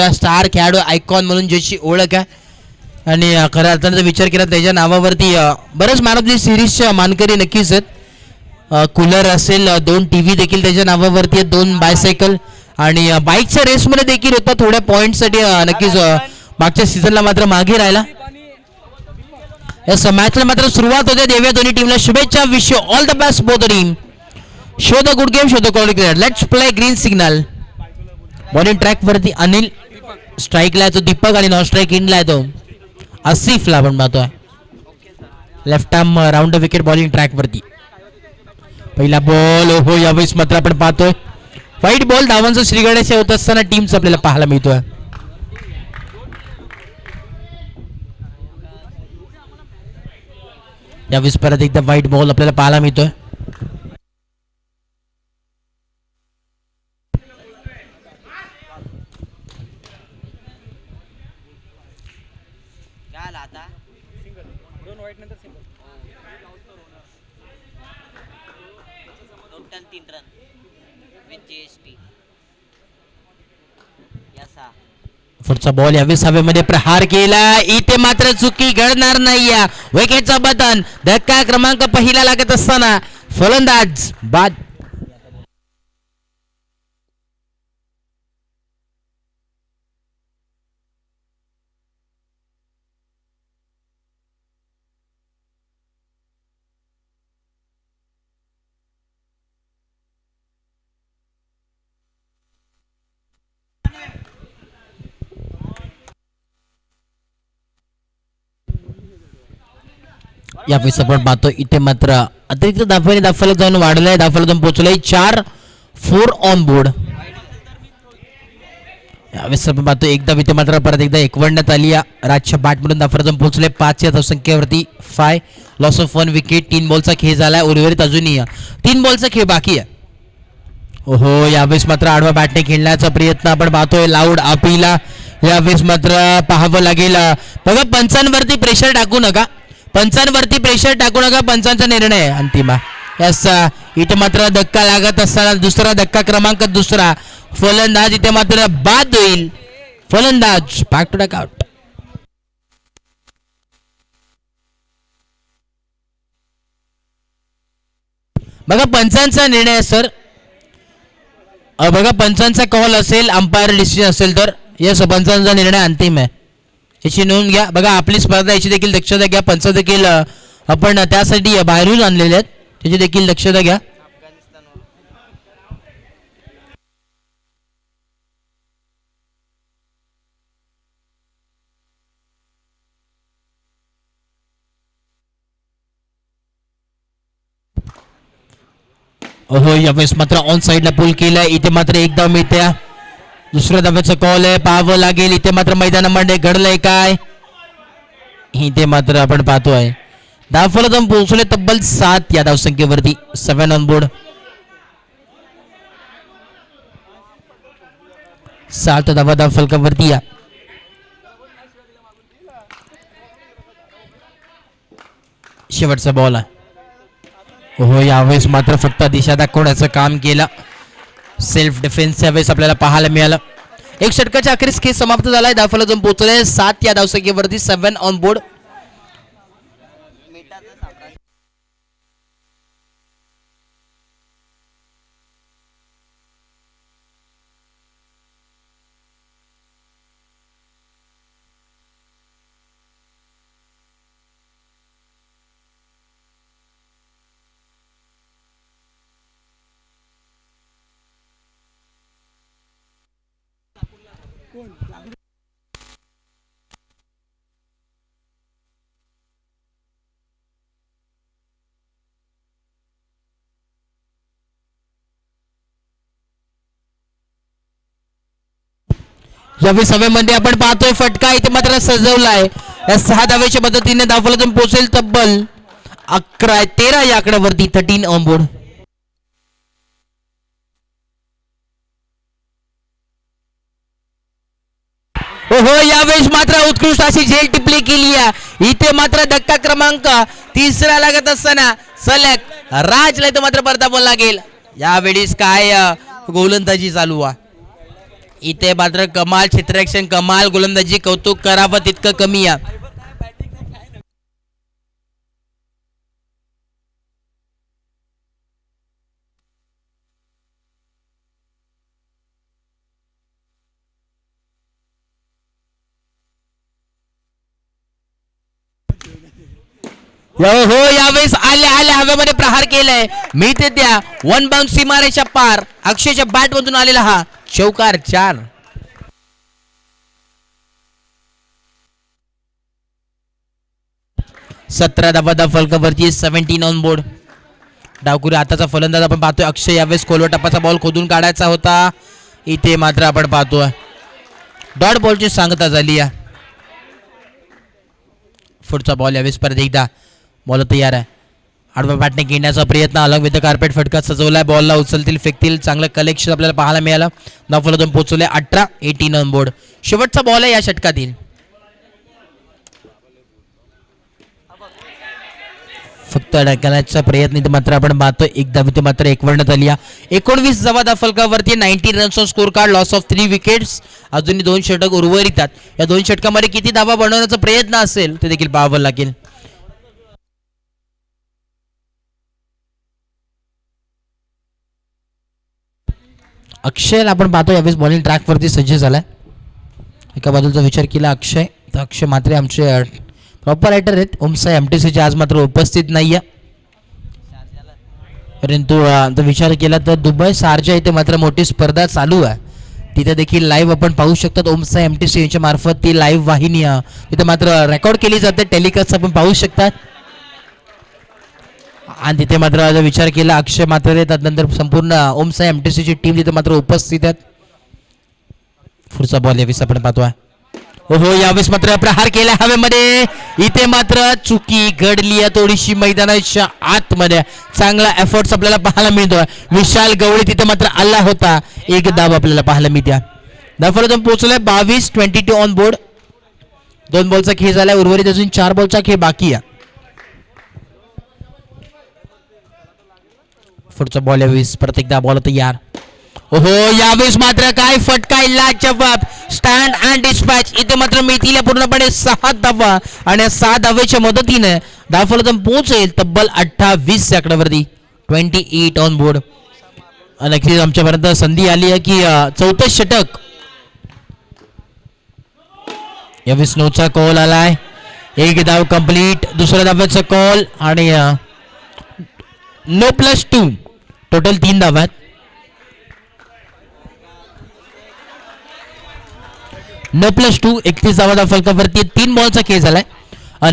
Star खेळाडू icon म्हणून ज्याची ओळख आहे. आणि खऱ्या अर्थानं जर विचार केला त्याच्या नावावरती बरंच मॅन ऑफ दी सिरीजच्या मानकरी नक्कीच आहेत. कूलर असेल दोन टी व्ही देखील त्याच्या नावावरती आहेत दोन बायसायकल आणि बाईकच्या रेसमध्ये देखील होता थोड्या पॉईंटसाठी नक्कीच मागच्या सीझनला मात्र मागे राहिला. या मॅचला मात्र सुरुवात होते देव्या दोन्ही टीमला शुभेच्छा wish all the best both team show the good game show the quality let's play green signal bowling track वरती अनिल. स्ट्राईकला आहे तो दीपक आणि नॉन स्ट्राईक इनला आहे तो. आसिफला आपण पाहतोय. Left arm round wicket bowling track वरती. पहिला बॉल हो यावेळेस मात्र आपण पाहतोय. वाईट बॉल धावांचं श्रीगणेश होत असताना टीमचं आपल्याला पाहायला मिळतोय. यावेळेस परत एकदा वाईट बॉल आपल्याला पाहायला मिळतोय काय आला आता दोन टन तीन run with G S T यासा पुढचा बॉल यावेळेस हवेमध्ये प्रहार केला. इथे मात्र चुकी घडणार नाही विकेटचा बदन. धक्का क्रमांक पहिला लागत असताना फलंदाज बाद यावेळेस आपण पाहतो. इथे मात्र अतिरिक्त दाफाने दाफाला जाऊन वाढलाय. दाफाला जाऊन पोहोचलाय. चार फोर ऑन बोर्ड यावेळेस आपण पाहतो. एकदा इथे मात्र परत एकदा एकवडण्यात आली राजच्या बॅटमधून दाफाला जाऊन पोहोचले पाच या संख्येवरती five loss of one wicket तीन बॉलचा खेळ झालाय. उर्वरित अजूनही तीन बॉलचा खेळ बाकी आहे. ओहो यावेळेस मात्र आडवा बॅटने खेळण्याचा प्रयत्न आपण पाहतोय. लाऊड अपिला यावेळेस मात्र पाहावं लागेल. बघा पंचांवरती प्रेशर टाकू नका. पंचांवरती प्रेशर टाकू नका पंचांचा निर्णय आहे अंतिम यस इथे मात्र धक्का लागत असताना दुसरा धक्का क्रमांक दुसरा. फलंदाज इथे मात्र बाद होईल. फलंदाज बॅक टू आउट बघा पंचांचा निर्णय सर बघा पंचांचा कॉल असेल अंपायर डिसिजन असेल तर. यस पंचांचा निर्णय अंतिम आहे. याची नोंद घ्या. बघा आपली स्पर्धा याची देखील दक्षता घ्या. पंच देखील आपण त्यासाठी बाहेरून आणलेले आहेत. त्याची देखील दक्षता घ्या. हो यावेळेस मात्र ऑन साईडला पूल केलाय. इथे मात्र एकदा मिळत्या दुसऱ्या धाब्याचं कॉल आहे. पाहावं लागेल. इथे मात्र मैदानामध्ये घडलंय काय? इथे मात्र आपण पाहतोय. धावफलक जाऊन पोहोचले तब्बल सात या धावसंख्येवरती. सेव्हन ऑन बोर्ड सात धावा धाव फलकावरती या. शेवटचा बॉल आहे. हो यावेळेस मात्र फक्त दिशा दाखवण्याचं काम केलं. सेल्फ डिफेन्स यावेळेस आपल्याला पाहायला मिळालं. एक षटकाच्या अखेरीस खेळ समाप्त झालाय. दाफला जाऊन पोहोचले सात या धावसंख्येवरती सेव्हन ऑन बोर्ड यावेळी सभेमध्ये आपण पाहतोय फटका इथे मात्र सजवलाय. या सहा धावेच्या मदतीने धावफलकातून पोहोचेल तब्बल अकरा तेरा या आकड्यावरती थर्टीन ऑन बोर्ड हो यावेळेस मात्र उत्कृष्ट अशी झेल टिपली केली आहे. इथे मात्र धक्का क्रमांक तिसरा लागत असताना सलग राजला इथं मात्र परतापण लागेल. यावेळेस काय गोलंदाजी चालू आहे. इथे मात्र कमाल क्षेत्ररक्षण कमाल गोलंदाजी कौतुक करावं तितकं कमी आहे. हो हो यावेळेस आल्या आल्या हवेमध्ये प्रहार केलाय. मी ते त्या वन बाउंड सीमारेच्या पार. अक्षयच्या बॅट मधून आलेला हा चौकार चार. सतरा धावा दा फलकावरती सेव्हन्टीन ऑन बोर्ड डावकुरी आताचा फलंदाज आपण पाहतोय. अक्षय यावेळेस कोलवा टप्पाचा बॉल खोदून काढायचा होता. इथे मात्र आपण पाहतोय. डॉट बॉलची सांगता झाली या. पुढचा बॉल यावेळेस परत एकदा बॉल तयार आहे. आडव्या बॅटने घेण्याचा प्रयत्न अलंग विथ कार्पेट फटका सजवलाय. बॉलला उचलतील फेकतील. चांगलं कलेक्शन आपल्याला पाहायला मिळालं. नाफलातून पोहोचवले अठरा एटीन ऑन बोर्ड शेवटचा बॉल आहे या षटकातील. फक्त अडकण्याचा प्रयत्न इथे मात्र आपण पाहतो. एकदा इथे मात्र एकवर्ण झाली आहे. एकोणवीस जवादा फलकावरती ninety runs score card loss of three wickets अजूनही दोन षटक उर्वरित आहेत या दोन षटकामध्ये किती धावा बनवण्याचा प्रयत्न असेल ते देखील पाहावं लागेल. अक्षयला आपण पाहतो यावेळेस बॉलिंग ट्रॅकवरती सज्ज झालाय. एका बाजूचा विचार केला अक्षय तर अक्षय मात्र आमचे प्रॉपर रायटर आहेत. ओमसाई एम टी सीचे आज मात्र उपस्थित नाही आहे परंतु जर विचार केला तर दुबई सारजा इथे मात्र मोठी स्पर्धा चालू आहे. तिथे देखील लाईव्ह आपण पाहू शकतात ओमसाई एम टी सी यांच्या मार्फत ती लाईव्ह वाहिनी तिथे मात्र रेकॉर्ड केली जाते. टेलिकास्ट आपण पाहू शकतात आणि तिथे मात्र विचार केला अक्षय मात्र येतात नंतर संपूर्ण ओमसाई एम टी सीची टीम तिथे मात्र उपस्थित आहेत. पुढचा बॉल यावेळेस आपण पाहतोय. हो हो यावेळेस मात्र प्रहार केला हवेमध्ये. इथे मात्र चुकी घडली आहे. थोडीशी मैदानाच्या आतमध्ये चांगला एफर्ट्स आपल्याला पाहायला मिळतोय. विशाल गवळी तिथे मात्र आला होता. एक दाब आपल्याला पाहायला मिळत्या. दाफलातून पोहोचलाय. बावीस ट्वेंटी टू ऑन बोर्ड दोन बॉलचा खेळ झालाय. उर्वरित अजून चार बॉलचा खेळ बाकी आहे. पुढचा बॉल यावेळेस प्रत्येकदा एकदा बॉल तयार हो यावेळेस मात्र काय फटका इल्ला जवाब. स्टँड अँड डिस्पॅच इथे मात्र मिळतील पूर्णपणे सहा धावा. आणि सहा धावेच्या मदतीने धावफलतून पोहोचेल तब्बल अठ्ठावीस आकड्यावरती. ट्वेंटी एट ऑन बोर्ड नक्कीच आमच्यापर्यंत संधी आली आहे की अं, चौथं षटक. या विष्णूचा कॉल आलाय. एक धाव कंप्लीट दुसऱ्या धाव्याचा कॉल आणि नो प्लस टू टोटल तीन धावात. नो प्लस टू एकतीस धावा फलकावरती तीन बॉलचा खेळ झालाय.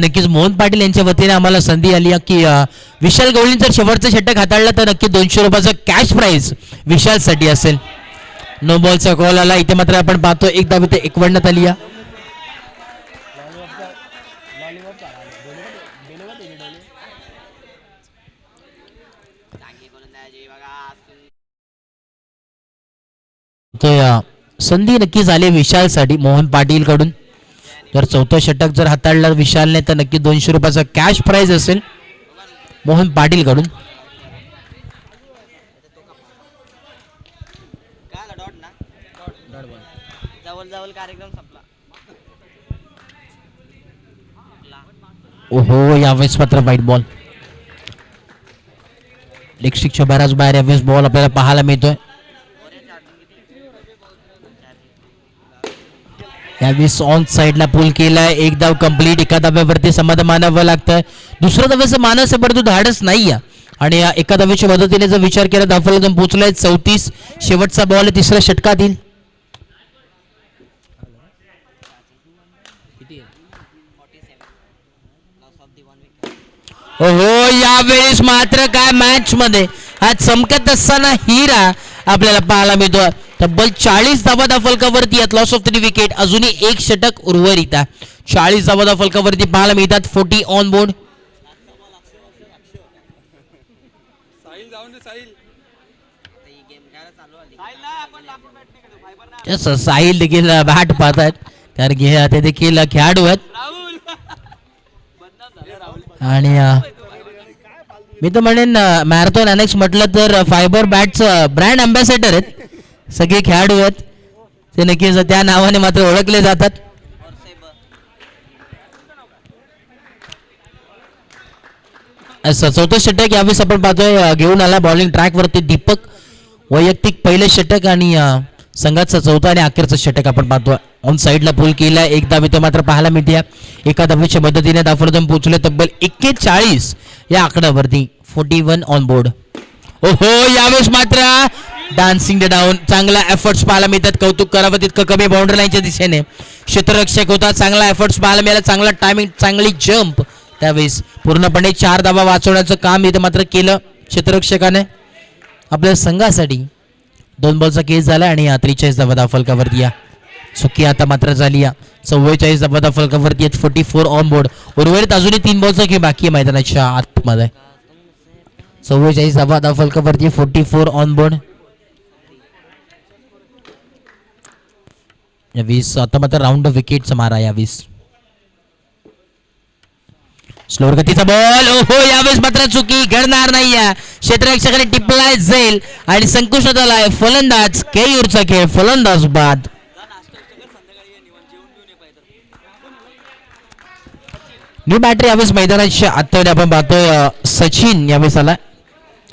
नक्कीच मोहन पाटील यांच्या वतीने आम्हाला संधी आली आहे की विशाल गवळीन जर शेवटचं षटक हाताळला तर नक्की दोनशे रुपयाचं कॅश प्राईज विशालसाठी असेल. नो बॉलचा कॉल आला. इथे मात्र आपण पाहतो एक धाव इथे एकवडण्यात आली या चांगली गोलंदाजी बघा सुंदर तर अं, संधी नक्कीच विशाल विशालसाठी मोहन पाटील कडून जर चौथं षटक जर हाताळलं विशालने तर नक्की दोनशे रुपयाचा कॅश प्राईज असेल मोहन पाटील कडून ओहो यावेळेस मात्र वाईट बॉल लेगस्टिकच्या बऱ्याच बाहेर यावेळेस बॉल आपल्याला पाहायला मिळतोय यावेळेस ऑन साईडला पूल केलाय एक धाव कंप्लीट एका धाब्यावरती समाधान मानावं लागतंय दुसऱ्या धाब्याचं मानस आहे परंतु धाडच नाही आणि या एका धाब्याच्या मदतीने जर विचार केला धावफलक पोहोचलाय चौतीस शेवटचा बॉल तिसऱ्या षटकातील loss of the one wicket हो यावेळेस मात्र काय मॅच मध्ये हा चमकत असताना हिरा आपल्याला पाहायला मिळतो. तब्बल चाळीस धावा दा फलकावरती आहेत लॉस ऑफ थ्री विकेट अजूनही एक षटक उर्वरित आहे. चाळीस धावा दा फलकावरती पाहायला मिळतात. फोर्टी ऑन बोर्ड साहिल देखील बॅट पाहतात. कारण की ते देखील खेळाडू आहेत. आणि मी तर म्हणेन मॅरेथॉन अनेक्स म्हटलं तर फायबर बॅटचं ब्रँड अँबॅसेडर आहेत. सगळे खेळाडू आहेत. ते नक्कीच त्या नावाने मात्र ओळखले जातात. चौथं षटक यावेळेस आपण पाहतोय घेऊन आला बॉलिंग ट्रॅकवरती दीपक. वैयक्तिक पहिलं षटक आणि संघाचा चौथा आणि अखेरचं षटक आपण पाहतो. ऑन साईडला पूल केला एक धावी तो मात्र पाहायला मिळते एका धावीच्या मदतीने दाफरदम पोहोचले तब्बल एक्केचाळीस या आकड्यावरती फोर्टी वन ऑन बोर्ड ओहो यावेळेस मात्र डान्सिंग द डाऊन चांगला एफर्ट्स पाहायला मिळतात. कौतुक करावं तितकं कमी बाउंड्री लाईनच्या दिशेने. क्षेत्ररक्षक होता चांगला एफर्ट्स पाहायला मिळाला. चांगला टायमिंग चांगली जम्प त्यावेळेस पूर्णपणे चार धावा वाचवण्याचं काम इथं मात्र केलं क्षेत्ररक्षकाने. आपल्या संघासाठी दोन बॉलचा केस झाला आणि त्रेचाळीस धावा फलकावरती या. चुकी आता मात्र झाली या. चव्वेचाळीस धावा फलकावरती आहेत. फोर्टी फोर ऑन बोर्ड उर्वरित अजूनही तीन बॉलचा खेळ बाकी आहे मैदानाच्या आतमध्ये. चव्वेचाळीस धावा फलकावरती फोर्टी फोर ऑन बोर्ड या वीस आता मात्र राऊंड विकेटचा मारा या वीस. स्लोअर गतीचा बॉल ओहो यावेळेस मात्र चुकी घडणार नाही या. क्षेत्ररक्षकाने टिपलाय जाईल आणि संकुशात झालाय फलंदाज. केयूरचा खेळ फलंदाज बाद. न्यू बॅटरी यावेळेस मैदानाच्या आतमध्ये आपण पाहतोय सचिन यावेळेस आला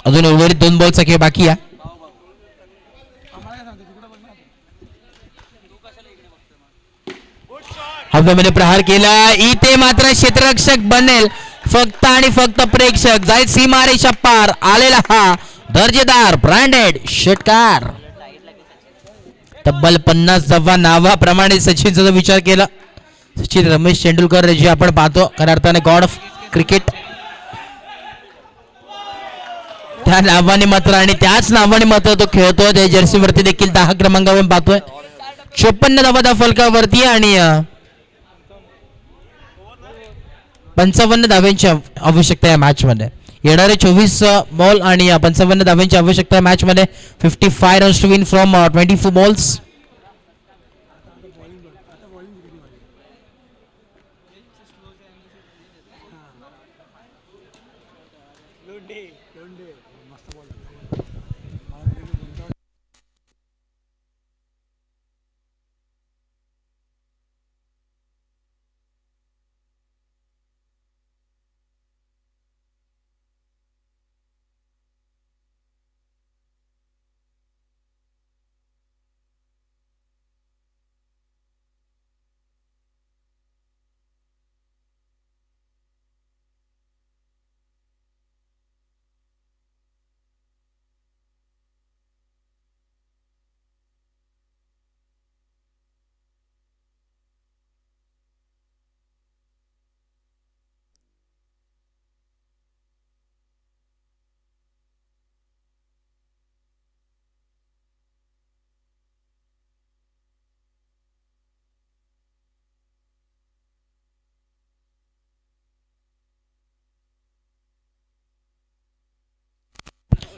अजून उर्वरित दोन बॉलचा खेळ बाकी आहे. हवेमध्ये प्रहार केला. इथे मात्र क्षेत्ररक्षक बनेल. फक्त आणि फक्त प्रेक्षक जाईल सीमारेषा पार आलेला हा दर्जेदार ब्रँडेड षटकार. तब्बल पन्नास जव्वा नावाप्रमाणे सचिनचा विचार केला सचिन रमेश तेंडुलकर जे आपण पाहतो खऱ्या अर्थाने गॉड ऑफ क्रिकेट त्या नावाने मात्र आणि त्याच नावाने मात्र तो खेळतोय. त्या जर्सीवरती देखील दहा क्रमांकावर पाहतोय. चोपन्न धावा त्या फलकावरती आणि पंचावन्न धाव्यांची आवश्यकता या मॅचमध्ये येणारे चोवीस बॉल आणि पंचावन्न धाव्यांची आवश्यकता मॅचमध्ये fifty five runs to win from twenty four balls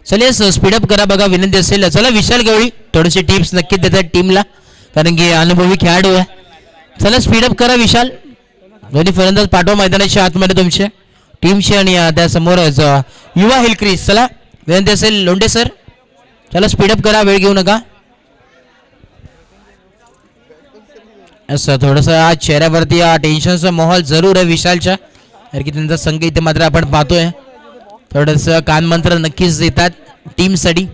चलिए स्पीडअप करा बघा विनंती असेल चला विशाल गवळी थोडेसे टिप्स नक्की देतात टीमला कारण की अनुभवी खेळाडू आहे. चला स्पीडअप करा विशाल. दोन्ही फलंदाज पाठवा मैदानाच्या आतमध्ये तुमच्या टीमशी आणि त्यासमोर युवा हिलक्रीज चला विनंती असेल लोंडे सर चला स्पीडअप करा वेळ घेऊ नका. असं थोडंसं आज चेहऱ्यावरती टेन्शनचा माहोल जरूर आहे विशालच्या. कारण की त्यांचा संघ इथे मात्र आपण पाहतोय. थोडंसं कानमंत्र नक्कीच देतात. टीमसाठी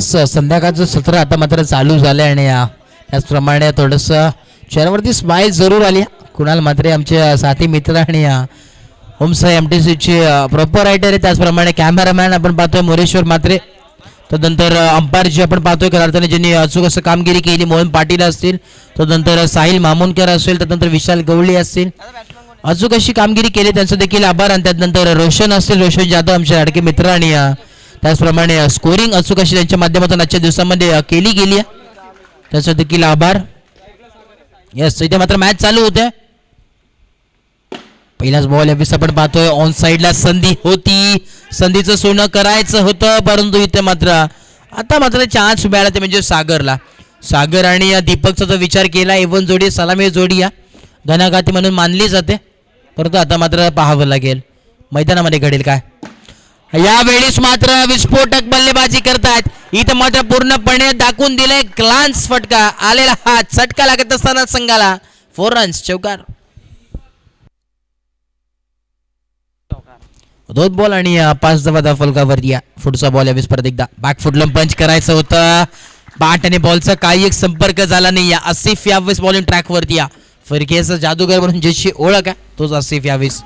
स- संध्याकाळचं सत्र आता मात्र चालू झालं आणि त्याचप्रमाणे थोडंसं चेहऱ्यावरती स्माईल जरूर आली. कुणाल मात्रे आमचे साथी मित्र आणि अं, होमसा एम टी सीचे प्रॉपर रायटर आहे त्याचप्रमाणे कॅमेरामॅन आपण पाहतोय मोरेश्वर मात्रे तदनंतर अंपायर जे आपण पाहतोय खऱ्या अर्थाने ज्यांनी अचूक असं कामगिरी केली मोहन पाटील असतील तदनंतर साहिल मामोनकर असेल त्यानंतर विशाल गवळी असतील अचूक अशी कामगिरी केली त्यांचं देखील आभार आणि त्यानंतर रोशन असतील रोशन जाधव आमच्या लाडके मित्र आणि त्याचप्रमाणे स्कोरिंग अचूक अशी त्यांच्या माध्यमातून आजच्या दिवसामध्ये केली गेली आहे. त्याचा देखील आभार. यस इथे मात्र मॅच चालू होते पहिलाच बॉल या आपण पाहतोय ऑन साईडला संधी होती. संधीचं सोनं करायचं होतं परंतु इथे मात्र आता मात्र चान्स मिळाला ते म्हणजे सागरला. सागर आणि या दीपकचा जो विचार केला एवन जोडी सलामी जोडी या. घनाघाती म्हणून मानली जाते. परंतु आता मात्र पाहावं लागेल. मैदानामध्ये घडेल काय? यावेळेस मात्र विस्फोटक बल्लेबाजी करतात इथं मात्र पूर्णपणे दाखवून दिले ग्लान्स फटका. आलेला हा चटका लागत असताना संघाला. फोर रन्स चौकार. दोन बॉल आणि पाच दबा धाव फलकावरती या पुढचा बॉल यावेळेस परत एकदा बॅक फुटलं पंच करायचं होतं. बॅट आणि बॉलचा काही एक संपर्क झाला नाही. या आसिफ यावेळेस बॉलिंग ट्रॅकवरती या फरकेचा जादूगर म्हणून ज्याची ओळख आहे तोच आसिफ यावेळेस.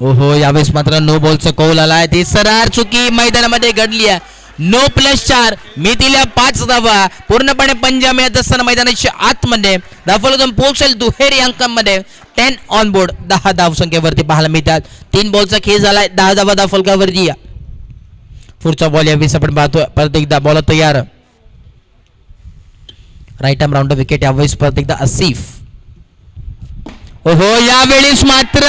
ओहो यावेळेस मात्र नो बॉलचा कौल आलाय. ती सरार चुकी मैदानामध्ये घडली आहे. नो प्लस चार. मी दिल्या पाच धावा. पूर्णपणे पंजाब मिळत असताना मैदानाच्या आतमध्ये. धावफलकम पोहोचेल दुहेरी अंकांमध्ये. टेन ऑन बोर्ड दहा धाव संख्येवरती पाहायला मिळतात. तीन बॉलचा खेळ झालाय. दहा धावा दाफलकावरती या. पुढचा बॉल यावेळेस आपण पाहतोय परत एकदा बॉल तयार. राईट आर्म राऊंड विकेट यावेळेस परत एकदा असिफ ओहो यावेळेस मात्र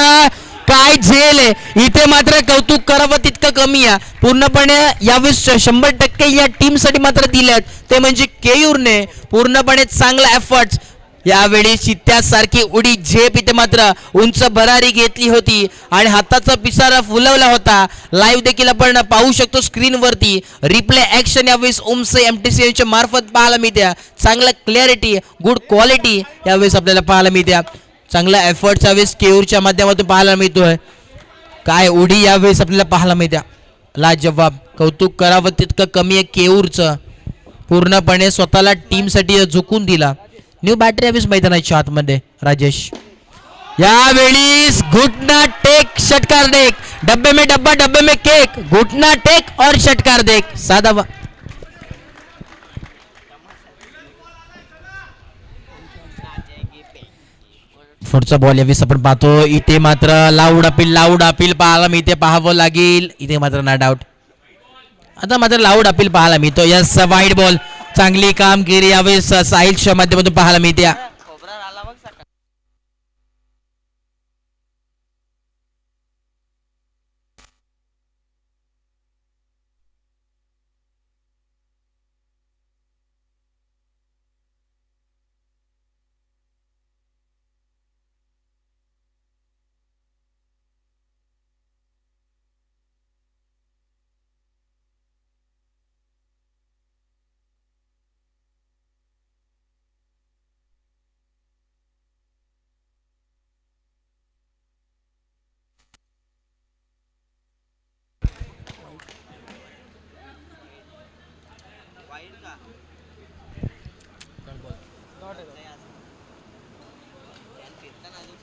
काय झेल आहे? इथे मात्र कौतुक करावं तितकं कमी आहे. पूर्णपणे यावेळेस शंभर टक्के या टीमसाठी मात्र दिल्यात ते म्हणजे केयूरने पूर्णपणे चांगला एफर्ट्स यावेळी चित्त्यासारखी उडी झेप इथे मात्र उंच भरारी घेतली होती आणि हाताचा पिसारा फुलवला होता. लाईव्ह देखील आपण पाहू शकतो स्क्रीनवरती रिप्ले ॲक्शन यावेळेस ओमसे एम टी सी एनच्या मार्फत पाहायला मिळत्या चांगला क्लॅरिटी गुड क्वालिटी यावेळेस आपल्याला पाहायला मिळत्या चांगला एफर्ट यावेळेस केऊरच्या माध्यमातून पाहायला मिळतोय. काय उडी यावेळेस आपल्याला पाहायला मिळत्या. लाजवाब कौतुक करावं तितकं कमी आहे केऊरचं. पूर्णपणे स्वतःला टीमसाठी झुकून दिला. न्यू बॅटरी यावेळेस मैदानाच्या आतमध्ये. राजेश. यावेळी घुटना टेक षटकार देख डब्बे में डब्बा डब्बे में केक. घुटना टेक और षटकार देख साधा पुढचा बॉल यावेळेस आपण पाहतो इथे मात्र लाऊड अपील लाऊड अपील पाहायला मी इथे पाहावं लागेल. इथे मात्र ना डाऊट आता मात्र लाऊड अपील पाहायला मिळतो यस वाईट बॉल चांगली कामगिरी यावेळेस साहिलच्या माध्यमातून पाहायला मिळते.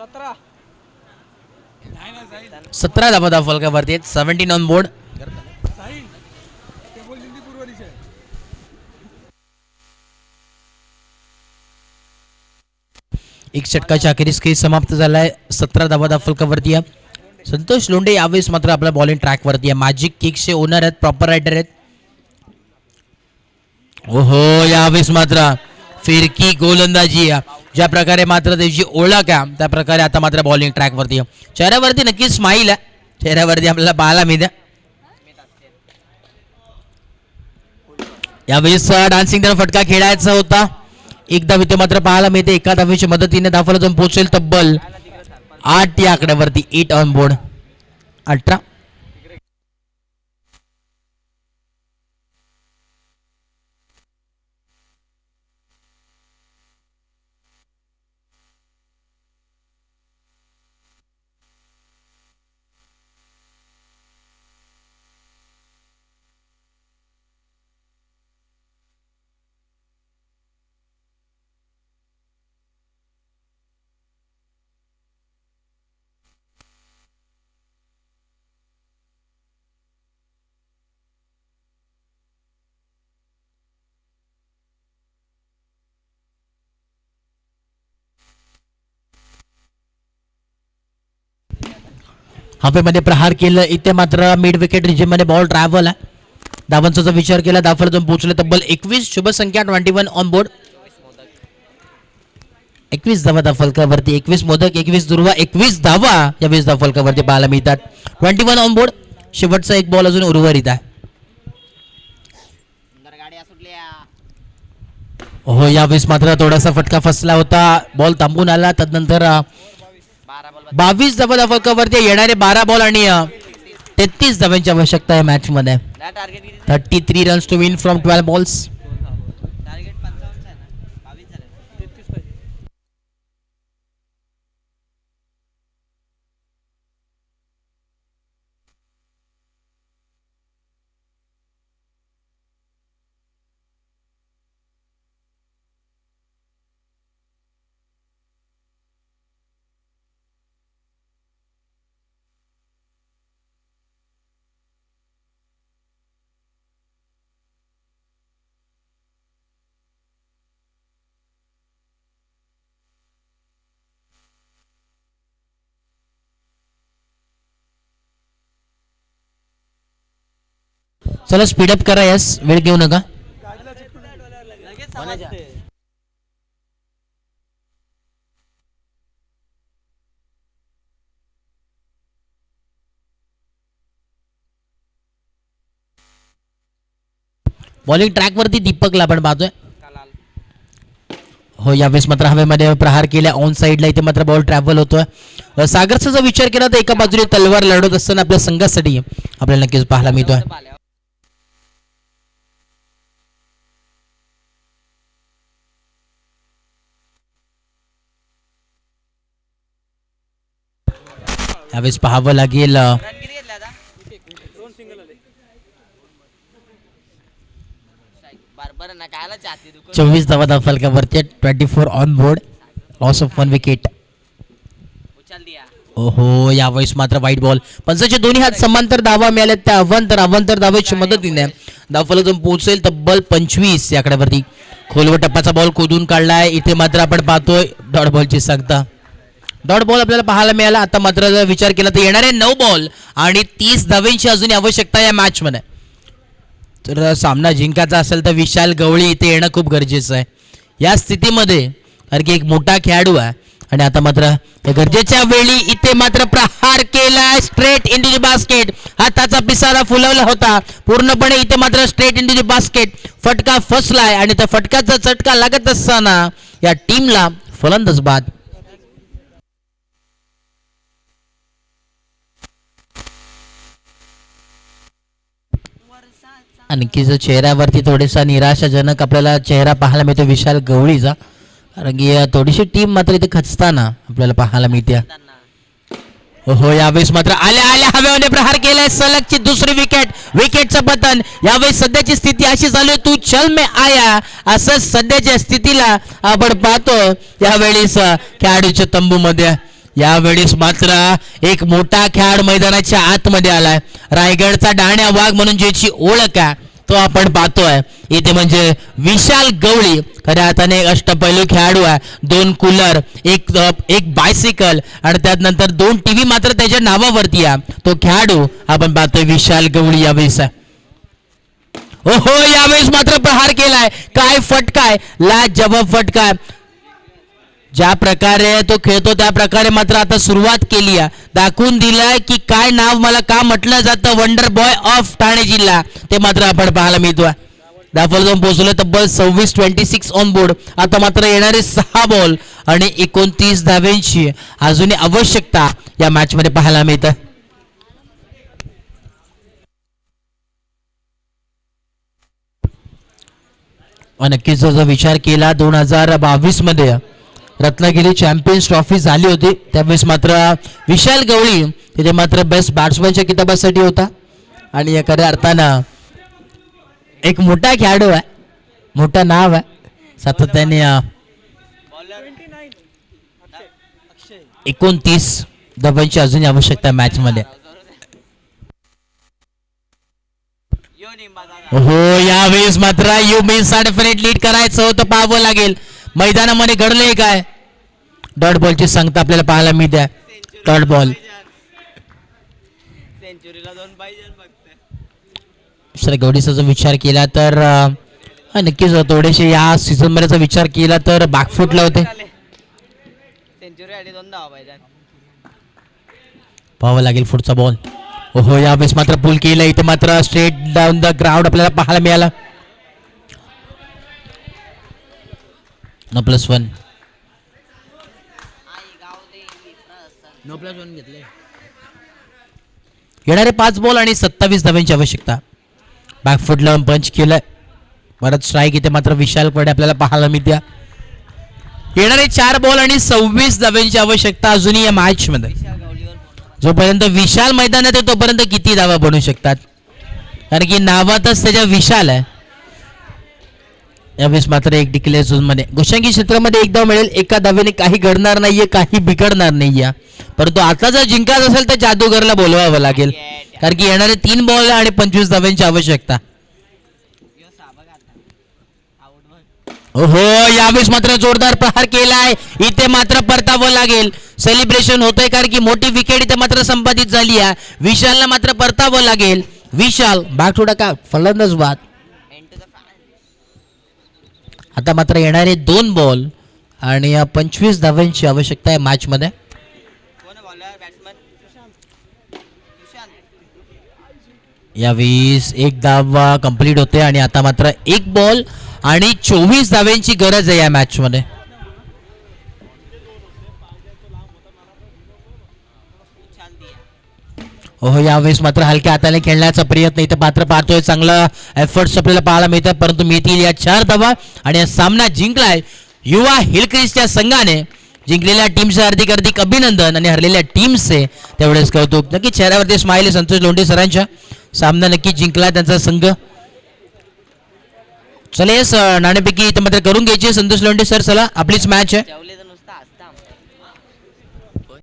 सतरा. सतरा धाबा धाव फलकावरती आहेत. सेव्हन्टीन ऑन बोर्ड एक षटकाच्या अखेरीस खेळ समाप्त झालाय. सतरा धाबा धाव फलकावरती आहे. संतोष लोंढे यावेळेस मात्र आपल्या बॉलिंग ट्रॅकवरती आहे. मॅजिक किक्सचे ओनर आहेत. प्रॉपर रायडर आहेत. ओहो यावेळेस मात्र फिरकी गोलंदाजी आहे. ज्या प्रकारे मात्र त्याची ओळख आहे त्या प्रकारे आता मात्र बॉलिंग ट्रॅकवरती चेहऱ्यावरती नक्कीच स्माईल आहे. चेहऱ्यावरती आपल्याला पाहायला मिळते. यावेळेस डान्सिंग त्याला फटका खेळायचा होता. एक धाव इथे मात्र पाहायला मिळते. एका धावेच्या मदतीने धावला जाऊन पोहोचेल तब्बल आठ या आकड्यावरती. एट ऑन बोर्ड अठरा. हवेमध्ये प्रहार केलं इथे मात्र मिड विकेटमध्ये बॉल ट्रॅव्हल आहे. धावांचा जर विचार केला धावला जाऊन पोहोचले तब्बल एकवीस शुभ संख्या ट्वेंटी वन ऑन बोर्ड एकवीस धावा धाव फलकावरती एकवीस मोदक एकवीस दुर्वा एकवीस धावा या वीस धाव फलकावरती पाहायला मिळतात. ट्वेंटी वन ऑन बोर्ड शेवटचा एक बॉल अजून उर्वरित आहे. हो यावेळेस मात्र थोडासा फटका फसला होता. बॉल थांबून आला तदनंतर बावीस धावा धावकावरती येणारे बारा बॉल आणि तेहतीस धाव्यांची आवश्यकता आहे मॅच मध्ये. Thirty three runs to win from twelve balls चला स्पीडअप करा यस. वेळ घेऊ नका. बॉलिंग ट्रॅक वरती दीपकला आपण पाहतोय. हो यावेळेस मात्र हवेमध्ये प्रहार केल्या ऑन साईडला इथे मात्र बॉल ट्रॅव्हल होतोय. सागरचा जर विचार केला तर एका बाजूने तलवार लढत असताना आपल्या संघासाठी आपल्याला नक्कीच पाहायला मिळतोय पाल्या यावेळेस पाहावं लागेल अ, रन किती घेतला आता दोन सिंगल आले बरं बरं ना कायला पाहावं लागेल. चोवीस धावा धाव फलकावरती twenty four on board loss of one wicket ओहो यावेळेस मात्र वाईट बॉल पंचाचे दोन्ही हात समांतर धावा मिळाल्या त्या अवांतर अवांतर धावेच्या मदतीने. जाऊन पोहोचेल तब्बल पंचवीस या आकड्यावरती खोलवर टप्प्याचा बॉल खोदून काढलाय. इथे मात्र आपण पाहतोय डॉट बॉलची सांगता डॉट बॉल आपल्याला पाहायला मिळाला. आता मात्र जर विचार केला तर येणारे नऊ बॉल आणि तीस धावेंची अजून आवश्यकता या मॅचमध्ये तर सामना जिंकायचा असेल तर विशाल गवळी इथे येणं खूप गरजेचं आहे. या स्थितीमध्ये कारण की एक मोठा खेळाडू आहे आणि आता मात्र या गरजेच्या वेळी इथे मात्र प्रहार केलाय स्ट्रेट इंटू दी बास्केट हाताचा पिसारा फुलवला होता. पूर्णपणे इथे मात्र स्ट्रेट इंटू बास्केट फटका फसलाय आणि त्या फटक्याचा चटका लागत असताना या टीमला फलंदाज बाद आणखी जो चेहऱ्यावरती थोडासा निराशाजनक आपल्याला चेहरा पाहायला मिळतो विशाल गवळीचा. कारण की थोडीशी टीम मात्र इथे खचताना आपल्याला पाहायला मिळते. हो यावेळेस मात्र आल्या आल्या हव्याने प्रहार केलाय सलगची दुसरी विकेट विकेटचं पतन. यावेळेस सध्याची स्थिती अशी चालू आहे तू चल मे आया. असं सध्याच्या स्थितीला आपण पाहतो. यावेळेस खेळाडूच्या खेळाडूच्या तंबूमध्ये. यावेळेस मात्र एक मोठा खेळाडू मैदानाच्या आतमध्ये आलाय. रायगडचा डाण्या वाघ म्हणून ज्याची ओळख आहे तो आपण पाहतोय. इथे म्हणजे विशाल गवळी खऱ्या अर्थाने एक अष्टपैलू खेळाडू आहे. दोन कूलर एक एक बायसिकल आणि त्यानंतर दोन टीव्ही मात्र त्याच्या नावावरती आहे. तो खेळाडू आपण पाहतोय विशाल गवळी यावेळेस ओहो यावेळेस मात्र प्रहार केलाय. काय फटकाय? ला जबाब फटकाय. ज्या प्रकारे तो खेळतो त्या प्रकारे मात्र आता सुरुवात केली आहे. दाखवून दिलंय की काय नाव मला का म्हटलं जातं वंडर बॉय ऑफ ठाणे जिल्हा. ते मात्र आपण पाहायला मिळतो दाफल जाऊन पोहोचलो तब्बल सव्वीस ट्वेंटी सिक्स ऑन बोर्ड आता मात्र येणारे सहा बॉल आणि एकोणतीस धाव्यांची अजूनही आवश्यकता या मॅच मध्ये पाहायला मिळतं. नक्कीच जर विचार केला दोन हजार बावीसमध्ये रत्नागिरी चॅम्पियन्स ट्रॉफी झाली होती. त्यावेळेस मात्र विशाल गवळी तिथे मात्र बेस्ट बॅट्समॅनच्या किताबासाठी होता. आणि या खऱ्या अर्थानं एक मोठा खेळाडू आहे. मोठं नाव आहे. सातत्याने एकोणतीस धावांची अजून आवश्यकता मॅच मध्ये हो यावेळेस मात्र यू मीन्स डेफिनेट लीड करायचं होतं पाहावं लागेल. मैदानामध्ये घडलंय काय? डॉट बॉलची सांगता आपल्याला पाहायला मिळते. डॉट बॉल गवडीचा जर विचार केला तर नक्कीच थोडेसे या सीझन मध्येचा विचार केला तर बागफुटला होते. पाहावं लागेल पुढचा बॉल ओहो यावेळेस मात्र पुल केलं. इथे मात्र स्ट्रेट डाऊन द ग्राउंड आपल्याला पाहायला मिळाला. No plus one no plus one घेतले. येणारे पाच बॉल आणि सत्तावीस धाव्यांची आवश्यकता. बॅकफुट लावून पंच केलंय. परत स्ट्राईक इथे मात्र विशालकडे आपल्याला पाहायला मिळत्या. येणारे चार बॉल आणि सव्वीस धाव्यांची आवश्यकता अजूनही या मॅच मध्ये. विशाल. जोपर्यंत विशाल मैदानात आहे तोपर्यंत किती धावा बनू शकतात? कारण की नावातच त्याच्या विशाल आहे. यावेळेस मात्र एक डिक्लेअर झोनमध्ये गोशांकी क्षेत्रामध्ये एक धाव मिळेल एका धावेने काही घडणार नाहीये काही बिघडणार नाहीये. परंतु आता जर जिंकायचं असेल तर जादूगरला बोलवावं लागेल. कारण की येणारे तीन बॉल आणि पंचवीस धाव्यांची आवश्यकता. हो यावेळेस मात्र जोरदार प्रहार केलाय. इथे मात्र परतावं लागेल. सेलिब्रेशन होतंय कारण की मोठी विकेट इथे मात्र संपादित झाली आहे. विशालला मात्र परतावं लागेल. विशाल बॅक टू का फलंदाज बाद? आता मात्र येणारे दोन बॉल आणि या पंचवीस धावांची आवश्यकता आहे मॅच मध्ये कोण बॉलर एक धावा कंप्लीट होते आणि आता मात्र एक बॉल आणि चोवीस धाव्यांची गरज आहे या मॅच ओहो हो यावेळेस मात्र हलक्या हाताने खेळण्याचा प्रयत्न इथं मात्र पाहतोय. चांगला एफर्ट्स आपल्याला पाहायला मिळतात परंतु मिळतील या चार धावा आणि हा सामना जिंकलाय युवा हिलक्रिसच्या संघाने. जिंकलेल्या टीमचे हार्दिक हार्दिक अभिनंदन आणि हरलेल्या टीमचे तेवढेच कौतुक. नक्की चेहऱ्यावरती स्माईल आहे संतोष लोंढे सरांच्या. सामना नक्की जिंकला त्यांचा संघ. चला नाणेपैकी इथं मात्र करून घ्यायची संतोष लोंढे सर चला आपलीच मॅच आहे.